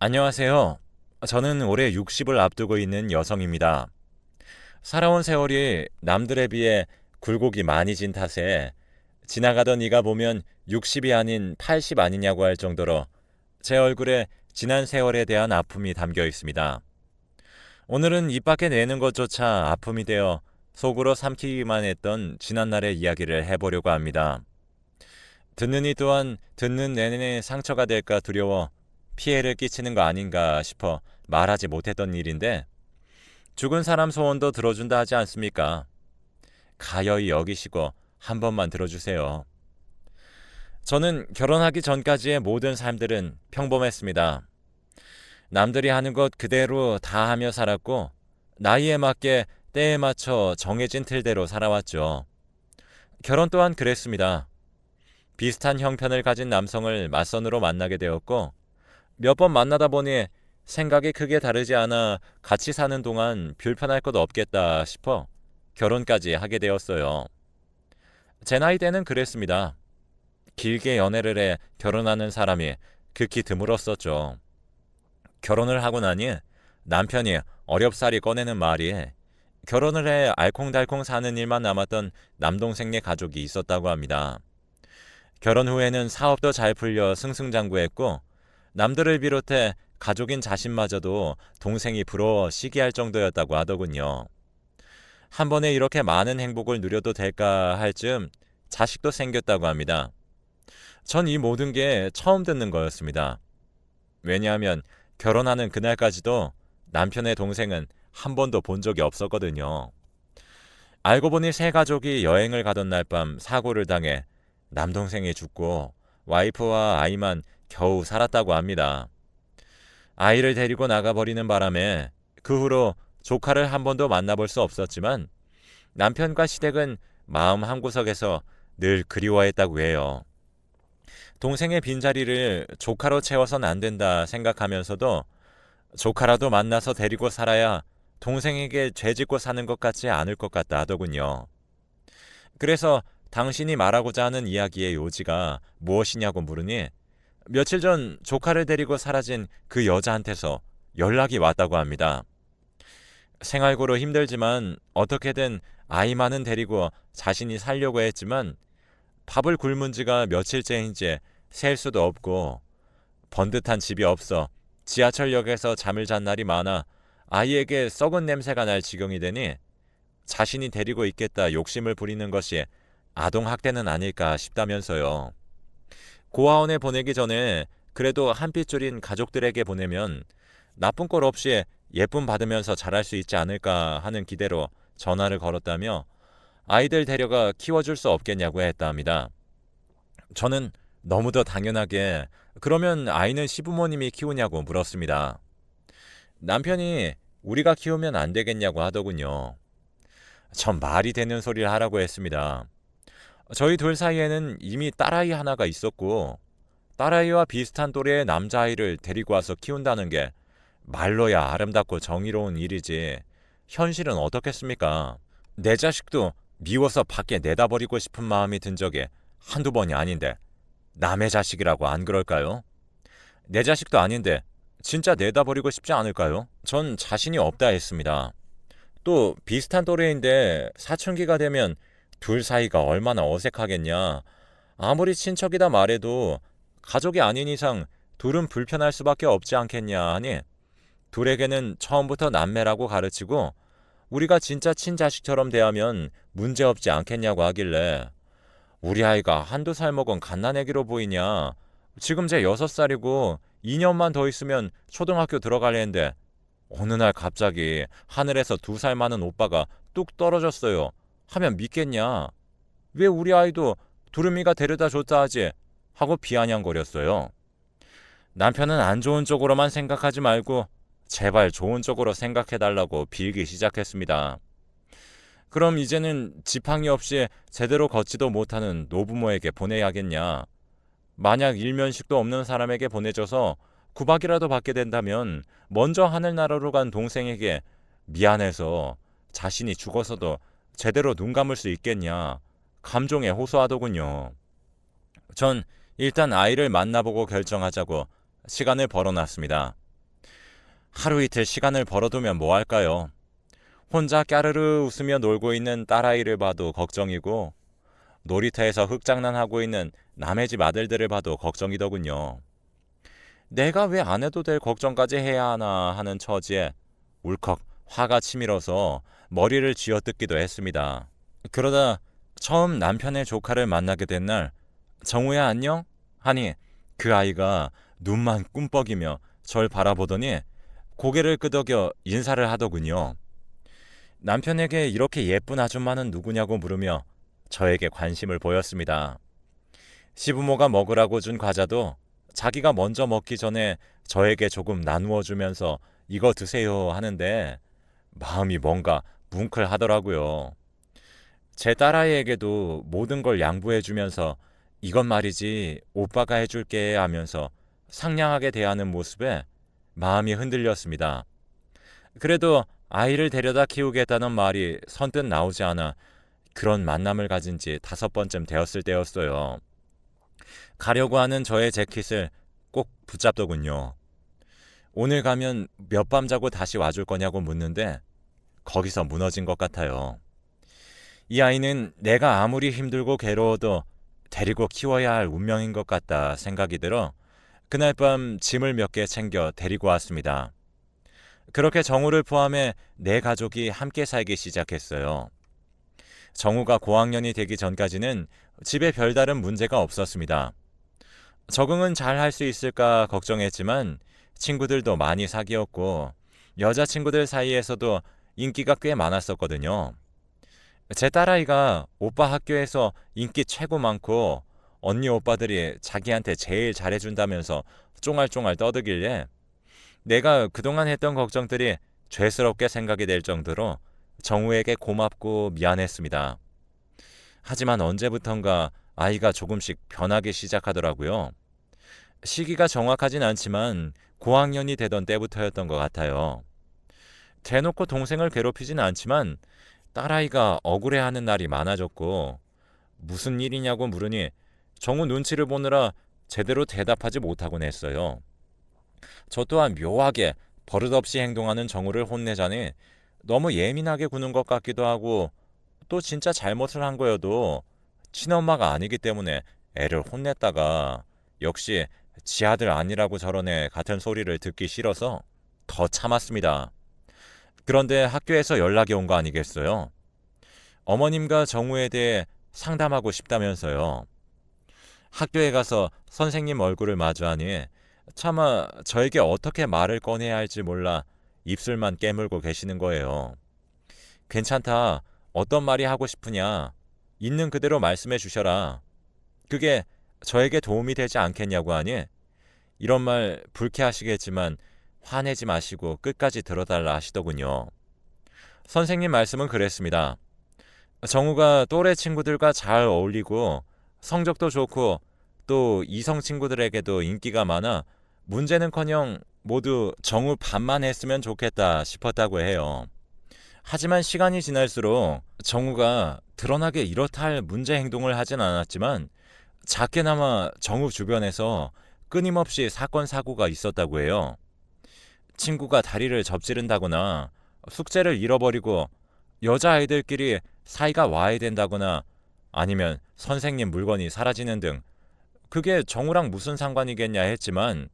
안녕하세요. 저는 올해 60을 앞두고 있는 여성입니다. 살아온 세월이 남들에 비해 굴곡이 많이 진 탓에 지나가던 이가 보면 60이 아닌 80 아니냐고 할 정도로 제 얼굴에 지난 세월에 대한 아픔이 담겨 있습니다. 오늘은 입 밖에 내는 것조차 아픔이 되어 속으로 삼키기만 했던 지난날의 이야기를 해보려고 합니다. 듣는 이 또한 듣는 내내 상처가 될까 두려워 피해를 끼치는 거 아닌가 싶어 말하지 못했던 일인데 죽은 사람 소원도 들어준다 하지 않습니까? 가여이 여기시고 한 번만 들어주세요. 저는 결혼하기 전까지의 모든 삶들은 평범했습니다. 남들이 하는 것 그대로 다 하며 살았고 나이에 맞게 때에 맞춰 정해진 틀대로 살아왔죠. 결혼 또한 그랬습니다. 비슷한 형편을 가진 남성을 맞선으로 만나게 되었고 몇 번 만나다 보니 생각이 크게 다르지 않아 같이 사는 동안 불편할 것 없겠다 싶어 결혼까지 하게 되었어요. 제 나이 때는 그랬습니다. 길게 연애를 해 결혼하는 사람이 극히 드물었었죠. 결혼을 하고 나니 남편이 어렵사리 꺼내는 말이 결혼을 해 알콩달콩 사는 일만 남았던 남동생네 가족이 있었다고 합니다. 결혼 후에는 사업도 잘 풀려 승승장구했고 남들을 비롯해 가족인 자신마저도 동생이 부러워 시기할 정도였다고 하더군요. 한 번에 이렇게 많은 행복을 누려도 될까 할 즈음 자식도 생겼다고 합니다. 전 이 모든 게 처음 듣는 거였습니다. 왜냐하면 결혼하는 그날까지도 남편의 동생은 한 번도 본 적이 없었거든요. 알고 보니 세 가족이 여행을 가던 날 밤 사고를 당해 남동생이 죽고 와이프와 아이만 겨우 살았다고 합니다. 아이를 데리고 나가버리는 바람에 그 후로 조카를 한 번도 만나볼 수 없었지만 남편과 시댁은 마음 한구석에서 늘 그리워했다고 해요. 동생의 빈자리를 조카로 채워선 안 된다 생각하면서도 조카라도 만나서 데리고 살아야 동생에게 죄 짓고 사는 것 같지 않을 것 같다 하더군요. 그래서 당신이 말하고자 하는 이야기의 요지가 무엇이냐고 물으니 며칠 전 조카를 데리고 사라진 그 여자한테서 연락이 왔다고 합니다. 생활고로 힘들지만 어떻게든 아이만은 데리고 자신이 살려고 했지만 밥을 굶은 지가 며칠째인지 셀 수도 없고 번듯한 집이 없어 지하철역에서 잠을 잔 날이 많아 아이에게 썩은 냄새가 날 지경이 되니 자신이 데리고 있겠다 욕심을 부리는 것이 아동학대는 아닐까 싶다면서요. 고아원에 보내기 전에 그래도 한 핏줄인 가족들에게 보내면 나쁜 꼴 없이 예쁨 받으면서 자랄 수 있지 않을까 하는 기대로 전화를 걸었다며 아이들 데려가 키워줄 수 없겠냐고 했다 합니다. 저는 너무도 당연하게 그러면 아이는 시부모님이 키우냐고 물었습니다. 남편이 우리가 키우면 안 되겠냐고 하더군요. 전 말이 되는 소리를 하라고 했습니다. 저희 둘 사이에는 이미 딸아이 하나가 있었고 딸아이와 비슷한 또래의 남자아이를 데리고 와서 키운다는 게 말로야 아름답고 정의로운 일이지 현실은 어떻겠습니까? 내 자식도 미워서 밖에 내다버리고 싶은 마음이 든 적이 한두 번이 아닌데 남의 자식이라고 안 그럴까요? 내 자식도 아닌데 진짜 내다버리고 싶지 않을까요? 전 자신이 없다 했습니다. 또 비슷한 또래인데 사춘기가 되면 둘 사이가 얼마나 어색하겠냐. 아무리 친척이다 말해도 가족이 아닌 이상 둘은 불편할 수밖에 없지 않겠냐 하니 둘에게는 처음부터 남매라고 가르치고 우리가 진짜 친자식처럼 대하면 문제없지 않겠냐고 하길래 우리 아이가 한두 살 먹은 갓난애기로 보이냐. 지금 제 여섯 살이고 2년만 더 있으면 초등학교 들어갈래 했는데 어느 날 갑자기 하늘에서 두 살 많은 오빠가 뚝 떨어졌어요. 하면 믿겠냐? 왜 우리 아이도 두루미가 데려다 줬다 하지? 하고 비아냥거렸어요. 남편은 안 좋은 쪽으로만 생각하지 말고 제발 좋은 쪽으로 생각해달라고 빌기 시작했습니다. 그럼 이제는 지팡이 없이 제대로 걷지도 못하는 노부모에게 보내야겠냐? 만약 일면식도 없는 사람에게 보내줘서 구박이라도 받게 된다면 먼저 하늘나라로 간 동생에게 미안해서 자신이 죽어서도 제대로 눈 감을 수 있겠냐 감정에 호소하더군요. 전 일단 아이를 만나보고 결정하자고 시간을 벌어놨습니다. 하루 이틀 시간을 벌어두면 뭐 할까요? 혼자 까르르 웃으며 놀고 있는 딸아이를 봐도 걱정이고 놀이터에서 흙장난하고 있는 남의 집 아들들을 봐도 걱정이더군요. 내가 왜 안 해도 될 걱정까지 해야 하나 하는 처지에 울컥 화가 치밀어서 머리를 쥐어뜯기도 했습니다. 그러다 처음 남편의 조카를 만나게 된 날 정우야 안녕? 하니 그 아이가 눈만 꿈뻑이며 절 바라보더니 고개를 끄덕여 인사를 하더군요. 남편에게 이렇게 예쁜 아줌마는 누구냐고 물으며 저에게 관심을 보였습니다. 시부모가 먹으라고 준 과자도 자기가 먼저 먹기 전에 저에게 조금 나누어 주면서 이거 드세요 하는데 마음이 뭔가 뭉클하더라고요. 제 딸아이에게도 모든 걸 양보해 주면서 이건 말이지 오빠가 해줄게 하면서 상냥하게 대하는 모습에 마음이 흔들렸습니다. 그래도 아이를 데려다 키우겠다는 말이 선뜻 나오지 않아 그런 만남을 가진 지 다섯 번쯤 되었을 때였어요. 가려고 하는 저의 재킷을 꼭 붙잡더군요. 오늘 가면 몇 밤 자고 다시 와줄 거냐고 묻는데 거기서 무너진 것 같아요. 이 아이는 내가 아무리 힘들고 괴로워도 데리고 키워야 할 운명인 것 같다 생각이 들어 그날 밤 짐을 몇 개 챙겨 데리고 왔습니다. 그렇게 정우를 포함해 네 가족이 함께 살기 시작했어요. 정우가 고학년이 되기 전까지는 집에 별다른 문제가 없었습니다. 적응은 잘 할 수 있을까 걱정했지만 친구들도 많이 사귀었고 여자친구들 사이에서도 인기가 꽤 많았었거든요. 제 딸아이가 오빠 학교에서 인기 최고 많고 언니 오빠들이 자기한테 제일 잘해준다면서 쫑알쫑알 떠들길래 내가 그동안 했던 걱정들이 죄스럽게 생각이 될 정도로 정우에게 고맙고 미안했습니다. 하지만 언제부턴가 아이가 조금씩 변하기 시작하더라고요. 시기가 정확하진 않지만 고학년이 되던 때부터였던 것 같아요. 대놓고 동생을 괴롭히진 않지만 딸아이가 억울해하는 날이 많아졌고 무슨 일이냐고 물으니 정우 눈치를 보느라 제대로 대답하지 못하곤 했어요. 저 또한 묘하게 버릇없이 행동하는 정우를 혼내자니 너무 예민하게 구는 것 같기도 하고 또 진짜 잘못을 한 거여도 친엄마가 아니기 때문에 애를 혼냈다가 역시 지 아들 아니라고 저러네 같은 소리를 듣기 싫어서 더 참았습니다. 그런데 학교에서 연락이 온 거 아니겠어요? 어머님과 정우에 대해 상담하고 싶다면서요. 학교에 가서 선생님 얼굴을 마주하니 차마 저에게 어떻게 말을 꺼내야 할지 몰라 입술만 깨물고 계시는 거예요. 괜찮다. 어떤 말이 하고 싶으냐. 있는 그대로 말씀해 주셔라. 그게 저에게 도움이 되지 않겠냐고 하니 이런 말 불쾌하시겠지만 화내지 마시고 끝까지 들어달라 하시더군요. 선생님 말씀은 그랬습니다. 정우가 또래 친구들과 잘 어울리고 성적도 좋고 또 이성 친구들에게도 인기가 많아 문제는커녕 모두 정우 반만 했으면 좋겠다 싶었다고 해요. 하지만 시간이 지날수록 정우가 드러나게 이렇다 할 문제 행동을 하진 않았지만 작게나마 정우 주변에서 끊임없이 사건 사고가 있었다고 해요. 친구가 다리를 접지른다거나 숙제를 잃어버리고 여자아이들끼리 사이가 와야 된다거나 아니면 선생님 물건이 사라지는 등 그게 정우랑 무슨 상관이겠냐 했지만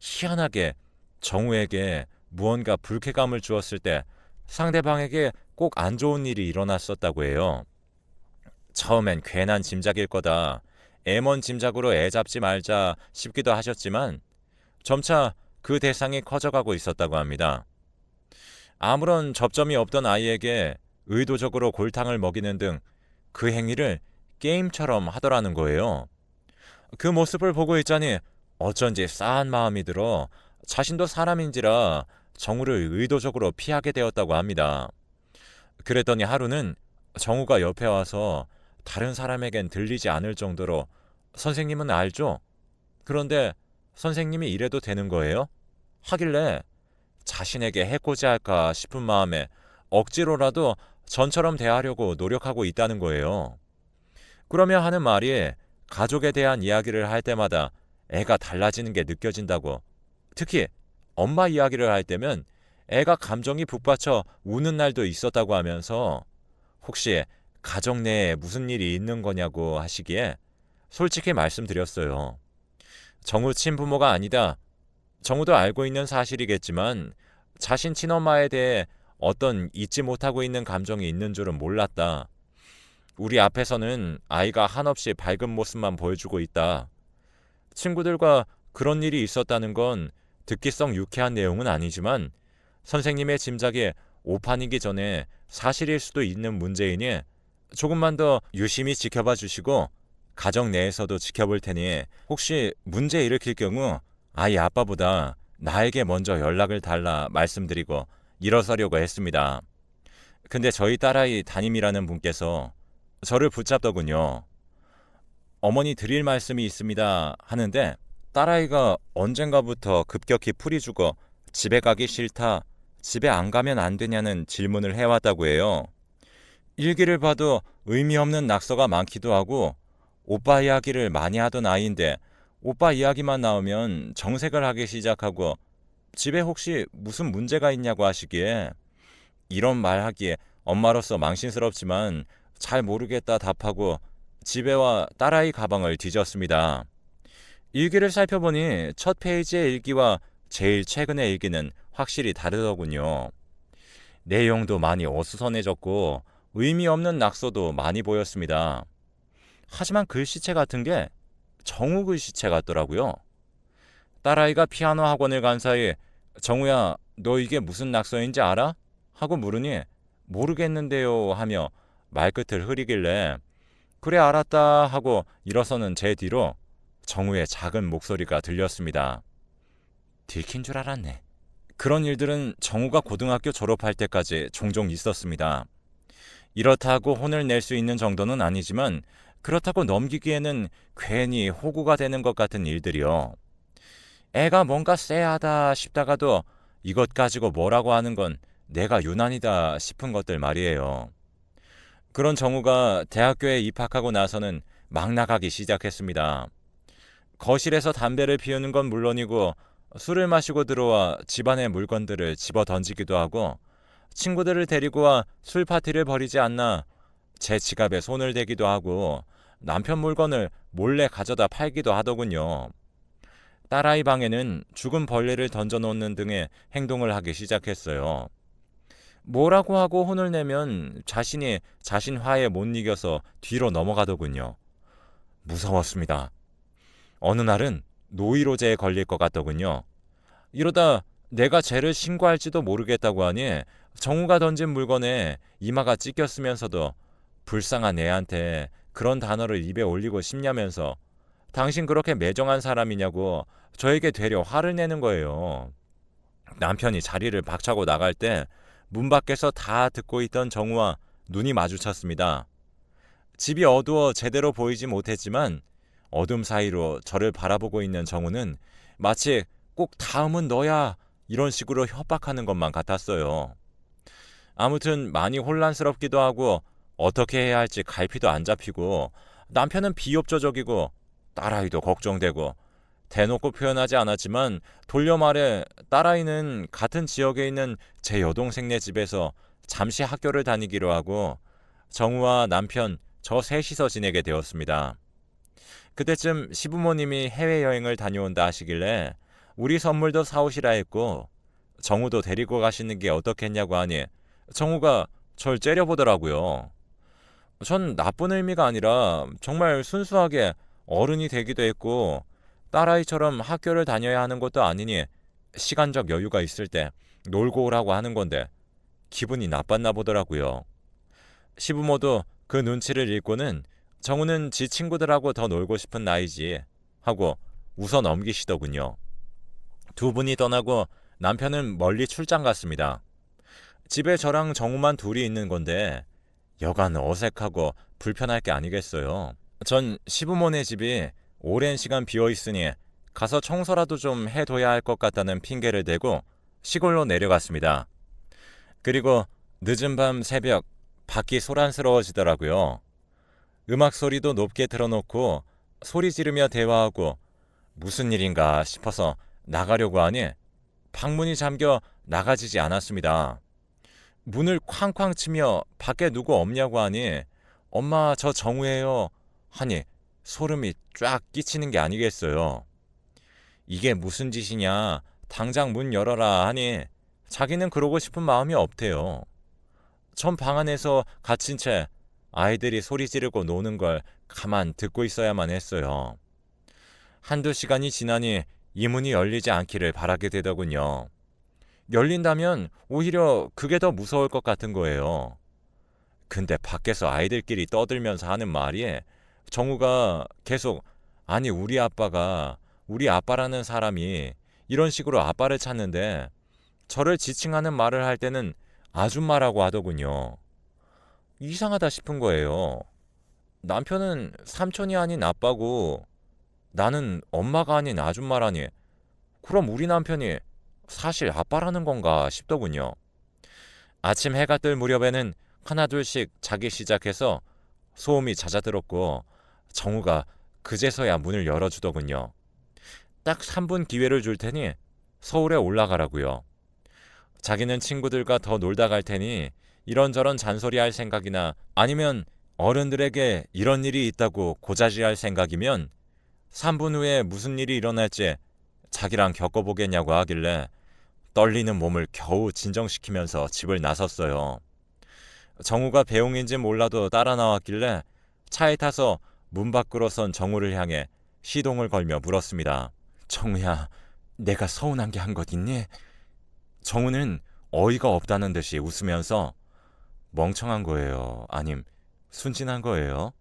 희한하게 정우에게 무언가 불쾌감을 주었을 때 상대방에게 꼭 안 좋은 일이 일어났었다고 해요. 처음엔 괜한 짐작일 거다. 애먼 짐작으로 애 잡지 말자 싶기도 하셨지만 점차 그 대상이 커져가고 있었다고 합니다. 아무런 접점이 없던 아이에게 의도적으로 골탕을 먹이는 등 그 행위를 게임처럼 하더라는 거예요. 그 모습을 보고 있자니 어쩐지 싸한 마음이 들어 자신도 사람인지라 정우를 의도적으로 피하게 되었다고 합니다. 그랬더니 하루는 정우가 옆에 와서 다른 사람에겐 들리지 않을 정도로 선생님은 알죠? 그런데 선생님이 이래도 되는 거예요? 하길래 자신에게 해코지 할까 싶은 마음에 억지로라도 전처럼 대하려고 노력하고 있다는 거예요. 그러며 하는 말이 가족에 대한 이야기를 할 때마다 애가 달라지는 게 느껴진다고. 특히 엄마 이야기를 할 때면 애가 감정이 북받쳐 우는 날도 있었다고 하면서 혹시 가정 내에 무슨 일이 있는 거냐고 하시기에 솔직히 말씀드렸어요. 정우 친부모가 아니다. 정우도 알고 있는 사실이겠지만 자신 친엄마에 대해 어떤 잊지 못하고 있는 감정이 있는 줄은 몰랐다. 우리 앞에서는 아이가 한없이 밝은 모습만 보여주고 있다. 친구들과 그런 일이 있었다는 건 듣기성 유쾌한 내용은 아니지만 선생님의 짐작이 오판이기 전에 사실일 수도 있는 문제이니 조금만 더 유심히 지켜봐 주시고 가정 내에서도 지켜볼 테니 혹시 문제 일으킬 경우 아이 아빠보다 나에게 먼저 연락을 달라 말씀드리고 일어서려고 했습니다. 근데 저희 딸아이 담임이라는 분께서 저를 붙잡더군요. 어머니 드릴 말씀이 있습니다 하는데 딸아이가 언젠가부터 급격히 풀이 죽어 집에 가기 싫다, 집에 안 가면 안 되냐는 질문을 해왔다고 해요. 일기를 봐도 의미 없는 낙서가 많기도 하고 오빠 이야기를 많이 하던 아이인데 오빠 이야기만 나오면 정색을 하기 시작하고 집에 혹시 무슨 문제가 있냐고 하시기에 이런 말 하기에 엄마로서 망신스럽지만 잘 모르겠다 답하고 집에와 딸아이 가방을 뒤졌습니다. 일기를 살펴보니 첫 페이지의 일기와 제일 최근의 일기는 확실히 다르더군요. 내용도 많이 어수선해졌고 의미 없는 낙서도 많이 보였습니다. 하지만 글씨체 같은 게 정우 글씨체 같더라고요. 딸아이가 피아노 학원을 간 사이 정우야 너 이게 무슨 낙서인지 알아? 하고 물으니 모르겠는데요 하며 말끝을 흐리길래 그래 알았다 하고 일어서는 제 뒤로 정우의 작은 목소리가 들렸습니다. 들킨 줄 알았네. 그런 일들은 정우가 고등학교 졸업할 때까지 종종 있었습니다. 이렇다고 혼을 낼 수 있는 정도는 아니지만 그렇다고 넘기기에는 괜히 호구가 되는 것 같은 일들이요. 애가 뭔가 쎄하다 싶다가도 이것 가지고 뭐라고 하는 건 내가 유난이다 싶은 것들 말이에요. 그런 정우가 대학교에 입학하고 나서는 막 나가기 시작했습니다. 거실에서 담배를 피우는 건 물론이고 술을 마시고 들어와 집안의 물건들을 집어 던지기도 하고 친구들을 데리고 와 술 파티를 벌이지 않나 제 지갑에 손을 대기도 하고 남편 물건을 몰래 가져다 팔기도 하더군요. 딸아이 방에는 죽은 벌레를 던져놓는 등의 행동을 하기 시작했어요. 뭐라고 하고 혼을 내면 자신이 자신 화에 못 이겨서 뒤로 넘어가더군요. 무서웠습니다. 어느 날은 노이로제에 걸릴 것 같더군요. 이러다 내가 죄를 신고할지도 모르겠다고 하니 정우가 던진 물건에 이마가 찢겼으면서도 불쌍한 애한테 그런 단어를 입에 올리고 싶냐면서 당신 그렇게 매정한 사람이냐고 저에게 되려 화를 내는 거예요. 남편이 자리를 박차고 나갈 때 문 밖에서 다 듣고 있던 정우와 눈이 마주쳤습니다. 집이 어두워 제대로 보이지 못했지만 어둠 사이로 저를 바라보고 있는 정우는 마치 꼭 다음은 너야 이런 식으로 협박하는 것만 같았어요. 아무튼 많이 혼란스럽기도 하고 어떻게 해야 할지 갈피도 안 잡히고 남편은 비협조적이고 딸아이도 걱정되고 대놓고 표현하지 않았지만 돌려 말해 딸아이는 같은 지역에 있는 제 여동생네 집에서 잠시 학교를 다니기로 하고 정우와 남편 저 셋이서 지내게 되었습니다. 그때쯤 시부모님이 해외여행을 다녀온다 하시길래 우리 선물도 사오시라 했고 정우도 데리고 가시는 게 어떻겠냐고 하니 정우가 절 째려보더라고요. 전 나쁜 의미가 아니라 정말 순수하게 어른이 되기도 했고 딸아이처럼 학교를 다녀야 하는 것도 아니니 시간적 여유가 있을 때 놀고 오라고 하는 건데 기분이 나빴나 보더라고요. 시부모도 그 눈치를 읽고는 정우는 지 친구들하고 더 놀고 싶은 나이지 하고 웃어 넘기시더군요. 두 분이 떠나고 남편은 멀리 출장 갔습니다. 집에 저랑 정우만 둘이 있는 건데 여간 어색하고 불편할 게 아니겠어요. 전 시부모네 집이 오랜 시간 비어 있으니 가서 청소라도 좀 해둬야 할 것 같다는 핑계를 대고 시골로 내려갔습니다. 그리고 늦은 밤 새벽 밖이 소란스러워지더라고요. 음악 소리도 높게 틀어놓고 소리 지르며 대화하고 무슨 일인가 싶어서 나가려고 하니 방문이 잠겨 나가지지 않았습니다. 문을 쾅쾅 치며 밖에 누구 없냐고 하니 엄마 저 정우예요 하니 소름이 쫙 끼치는 게 아니겠어요. 이게 무슨 짓이냐 당장 문 열어라 하니 자기는 그러고 싶은 마음이 없대요. 전 방 안에서 갇힌 채 아이들이 소리 지르고 노는 걸 가만 듣고 있어야만 했어요. 한두 시간이 지나니 이 문이 열리지 않기를 바라게 되더군요. 열린다면 오히려 그게 더 무서울 것 같은 거예요. 근데 밖에서 아이들끼리 떠들면서 하는 말이 정우가 계속 아니 우리 아빠가 우리 아빠라는 사람이 이런 식으로 아빠를 찾는데 저를 지칭하는 말을 할 때는 아줌마라고 하더군요. 이상하다 싶은 거예요. 남편은 삼촌이 아닌 아빠고 나는 엄마가 아닌 아줌마라니 그럼 우리 남편이 사실 아빠라는 건가 싶더군요. 아침 해가 뜰 무렵에는 하나둘씩 자기 시작해서 소음이 잦아들었고 정우가 그제서야 문을 열어주더군요. 딱 3분 기회를 줄 테니 서울에 올라가라고요. 자기는 친구들과 더 놀다 갈 테니 이런저런 잔소리 할 생각이나 아니면 어른들에게 이런 일이 있다고 고자질할 생각이면 3분 후에 무슨 일이 일어날지 자기랑 겪어보겠냐고 하길래 떨리는 몸을 겨우 진정시키면서 집을 나섰어요. 정우가 배웅인지 몰라도 따라 나왔길래 차에 타서 문 밖으로 선 정우를 향해 시동을 걸며 물었습니다. 정우야, 내가 서운한 게 한 것 있니? 정우는 어이가 없다는 듯이 웃으면서 멍청한 거예요. 아님 순진한 거예요.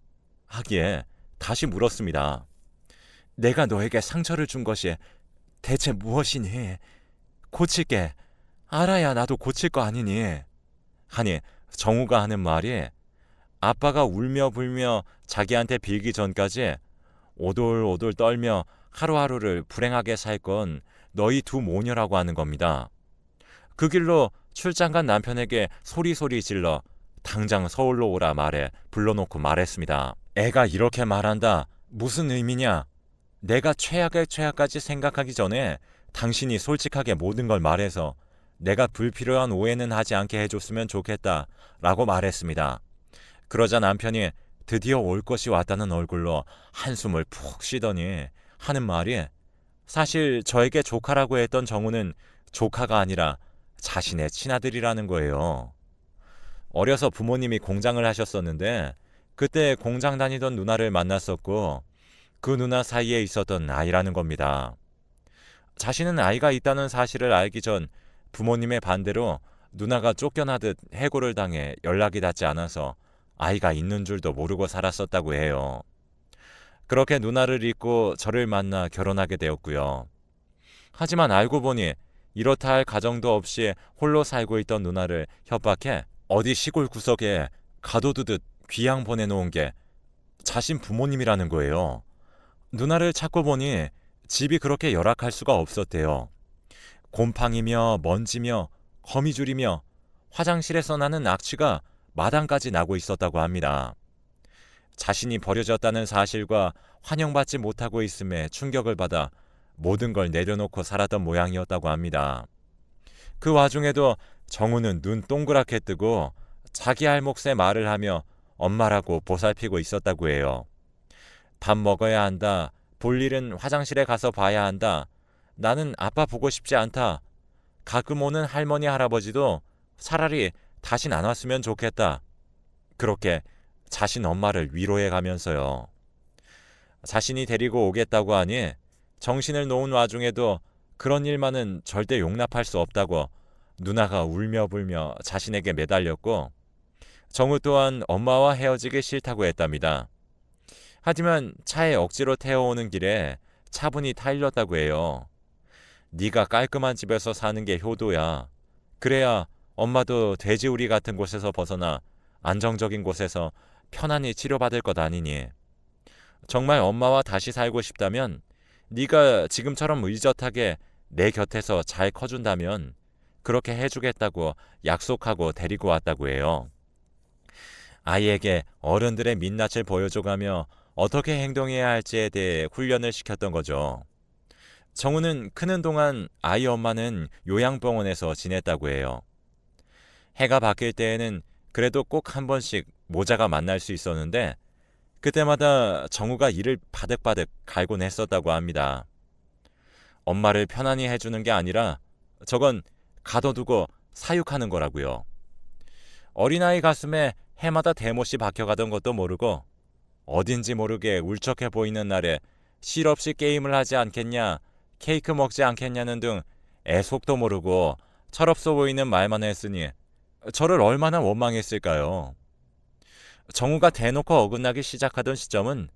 하기에 다시 물었습니다. 내가 너에게 상처를 준 것이 대체 무엇이니? 고칠게. 알아야 나도 고칠 거 아니니? 하니 정우가 하는 말이 아빠가 울며 불며 자기한테 빌기 전까지 오돌오돌 떨며 하루하루를 불행하게 살 건 너희 두 모녀라고 하는 겁니다. 그 길로 출장 간 남편에게 소리소리 질러 당장 서울로 오라 말해 불러놓고 말했습니다. 애가 이렇게 말한다. 무슨 의미냐? 내가 최악의 최악까지 생각하기 전에 당신이 솔직하게 모든 걸 말해서 내가 불필요한 오해는 하지 않게 해줬으면 좋겠다. 라고 말했습니다. 그러자 남편이 드디어 올 것이 왔다는 얼굴로 한숨을 푹 쉬더니 하는 말이 사실 저에게 조카라고 했던 정우는 조카가 아니라 자신의 친아들이라는 거예요. 어려서 부모님이 공장을 하셨었는데 그때 공장 다니던 누나를 만났었고 그 누나 사이에 있었던 아이라는 겁니다. 자신은 아이가 있다는 사실을 알기 전 부모님의 반대로 누나가 쫓겨나듯 해고를 당해 연락이 닿지 않아서 아이가 있는 줄도 모르고 살았었다고 해요. 그렇게 누나를 잊고 저를 만나 결혼하게 되었고요. 하지만 알고 보니 이렇다 할 가정도 없이 홀로 살고 있던 누나를 협박해 어디 시골 구석에 가둬두듯 귀양 보내놓은 게 자신 부모님이라는 거예요. 누나를 찾고 보니 집이 그렇게 열악할 수가 없었대요. 곰팡이며 먼지며 거미줄이며 화장실에서 나는 악취가 마당까지 나고 있었다고 합니다. 자신이 버려졌다는 사실과 환영받지 못하고 있음에 충격을 받아 모든 걸 내려놓고 살았던 모양이었다고 합니다. 그 와중에도 정우는 눈 동그랗게 뜨고 자기 할 몫의 말을 하며 엄마라고 보살피고 있었다고 해요. 밥 먹어야 한다. 볼 일은 화장실에 가서 봐야 한다. 나는 아빠 보고 싶지 않다. 가끔 오는 할머니 할아버지도 차라리 다신 안 왔으면 좋겠다. 그렇게 자신 엄마를 위로해 가면서요. 자신이 데리고 오겠다고 하니 정신을 놓은 와중에도 그런 일만은 절대 용납할 수 없다고 누나가 울며 불며 자신에게 매달렸고 정우 또한 엄마와 헤어지기 싫다고 했답니다. 하지만 차에 억지로 태워오는 길에 차분히 타일렀다고 해요. 네가 깔끔한 집에서 사는 게 효도야. 그래야 엄마도 돼지우리 같은 곳에서 벗어나 안정적인 곳에서 편안히 치료받을 것 아니니. 정말 엄마와 다시 살고 싶다면 네가 지금처럼 의젓하게 내 곁에서 잘 커준다면 그렇게 해주겠다고 약속하고 데리고 왔다고 해요. 아이에게 어른들의 민낯을 보여줘가며 어떻게 행동해야 할지에 대해 훈련을 시켰던 거죠. 정우는 크는 동안 아이 엄마는 요양병원에서 지냈다고 해요. 해가 바뀔 때에는 그래도 꼭 한 번씩 모자가 만날 수 있었는데 그때마다 정우가 이를 바득바득 갈곤 했었다고 합니다. 엄마를 편안히 해주는 게 아니라 저건 가둬두고 사육하는 거라고요. 어린아이 가슴에 해마다 대못이 박혀가던 것도 모르고 어딘지 모르게 울적해 보이는 날에 실없이 게임을 하지 않겠냐, 케이크 먹지 않겠냐는 등 애속도 모르고 철없어 보이는 말만 했으니 저를 얼마나 원망했을까요? 정우가 대놓고 어긋나기 시작하던 시점은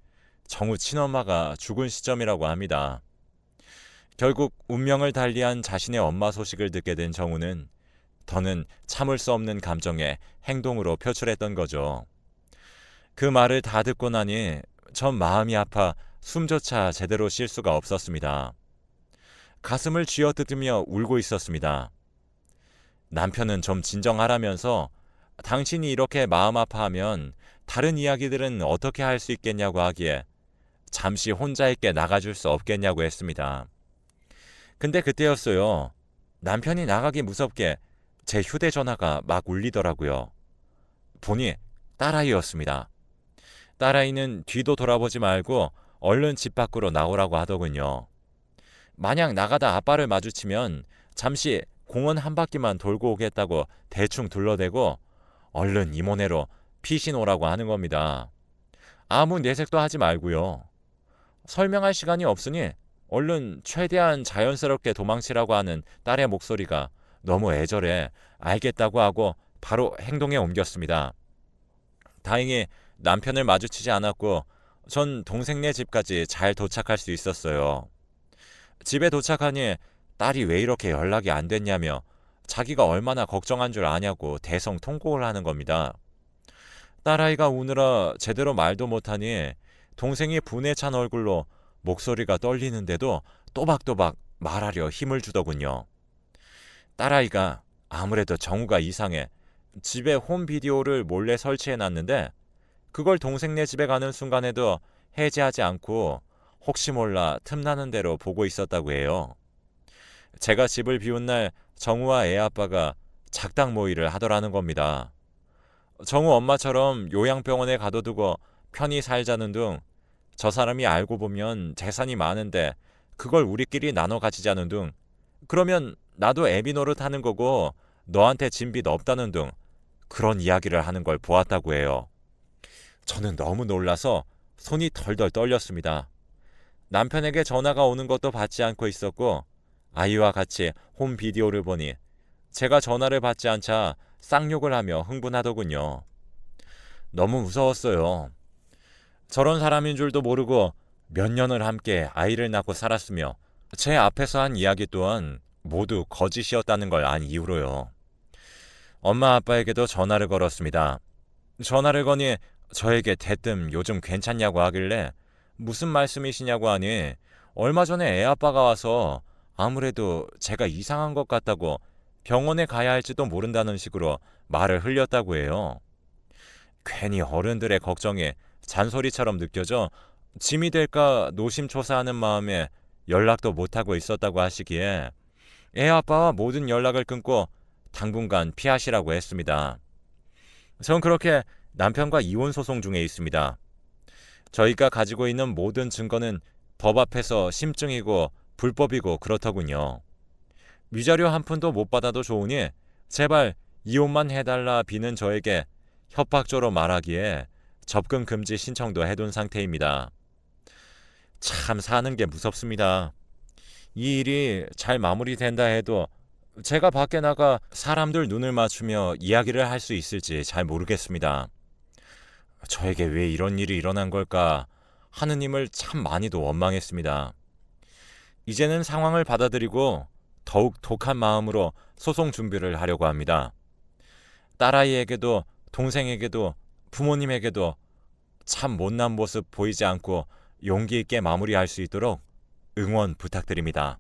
정우 친엄마가 죽은 시점이라고 합니다. 결국 운명을 달리한 자신의 엄마 소식을 듣게 된 정우는 더는 참을 수 없는 감정에 행동으로 표출했던 거죠. 그 말을 다 듣고 나니 전 마음이 아파 숨조차 제대로 쉴 수가 없었습니다. 가슴을 쥐어뜯으며 울고 있었습니다. 남편은 좀 진정하라면서 당신이 이렇게 마음 아파하면 다른 이야기들은 어떻게 할 수 있겠냐고 하기에 잠시 혼자 있게 나가줄 수 없겠냐고 했습니다. 근데 그때였어요. 남편이 나가기 무섭게 제 휴대전화가 막 울리더라고요. 보니 딸아이였습니다. 딸아이는 뒤도 돌아보지 말고 얼른 집 밖으로 나오라고 하더군요. 만약 나가다 아빠를 마주치면 잠시 공원 한 바퀴만 돌고 오겠다고 대충 둘러대고 얼른 이모네로 피신 오라고 하는 겁니다. 아무 내색도 하지 말고요. 설명할 시간이 없으니 얼른 최대한 자연스럽게 도망치라고 하는 딸의 목소리가 너무 애절해 알겠다고 하고 바로 행동에 옮겼습니다. 다행히 남편을 마주치지 않았고 전 동생네 집까지 잘 도착할 수 있었어요. 집에 도착하니 딸이 왜 이렇게 연락이 안 됐냐며 자기가 얼마나 걱정한 줄 아냐고 대성 통곡을 하는 겁니다. 딸아이가 우느라 제대로 말도 못하니 동생이 분에 찬 얼굴로 목소리가 떨리는데도 또박또박 말하려 힘을 주더군요. 딸아이가 아무래도 정우가 이상해 집에 홈 비디오를 몰래 설치해 놨는데 그걸 동생네 집에 가는 순간에도 해제하지 않고 혹시 몰라 틈나는 대로 보고 있었다고 해요. 제가 집을 비운 날 정우와 애 아빠가 작당 모의를 하더라는 겁니다. 정우 엄마처럼 요양병원에 가둬두고 편히 살자는 등저 사람이 알고 보면 재산이 많은데 그걸 우리끼리 나눠 가지자는 등 그러면 나도 애비 노릇하는 거고 너한테 진빚 없다는 등 그런 이야기를 하는 걸 보았다고 해요. 저는 너무 놀라서 손이 덜덜 떨렸습니다. 남편에게 전화가 오는 것도 받지 않고 있었고 아이와 같이 홈 비디오를 보니 제가 전화를 받지 않자 쌍욕을 하며 흥분하더군요. 너무 무서웠어요. 저런 사람인 줄도 모르고 몇 년을 함께 아이를 낳고 살았으며 제 앞에서 한 이야기 또한 모두 거짓이었다는 걸 안 이후로요. 엄마 아빠에게도 전화를 걸었습니다. 전화를 거니 저에게 대뜸 요즘 괜찮냐고 하길래 무슨 말씀이시냐고 하니 얼마 전에 애 아빠가 와서 아무래도 제가 이상한 것 같다고 병원에 가야 할지도 모른다는 식으로 말을 흘렸다고 해요. 괜히 어른들의 걱정에 잔소리처럼 느껴져 짐이 될까 노심초사하는 마음에 연락도 못하고 있었다고 하시기에 애 아빠와 모든 연락을 끊고 당분간 피하시라고 했습니다. 전 그렇게 남편과 이혼 소송 중에 있습니다. 저희가 가지고 있는 모든 증거는 법 앞에서 심증이고 불법이고 그렇더군요. 위자료 한 푼도 못 받아도 좋으니 제발 이혼만 해달라 비는 저에게 협박조로 말하기에 접근 금지 신청도 해둔 상태입니다. 참 사는 게 무섭습니다. 이 일이 잘 마무리된다 해도 제가 밖에 나가 사람들 눈을 맞추며 이야기를 할 수 있을지 잘 모르겠습니다. 저에게 왜 이런 일이 일어난 걸까 하느님을 참 많이도 원망했습니다. 이제는 상황을 받아들이고 더욱 독한 마음으로 소송 준비를 하려고 합니다. 딸아이에게도 동생에게도 부모님에게도 참 못난 모습 보이지 않고 용기 있게 마무리할 수 있도록 응원 부탁드립니다.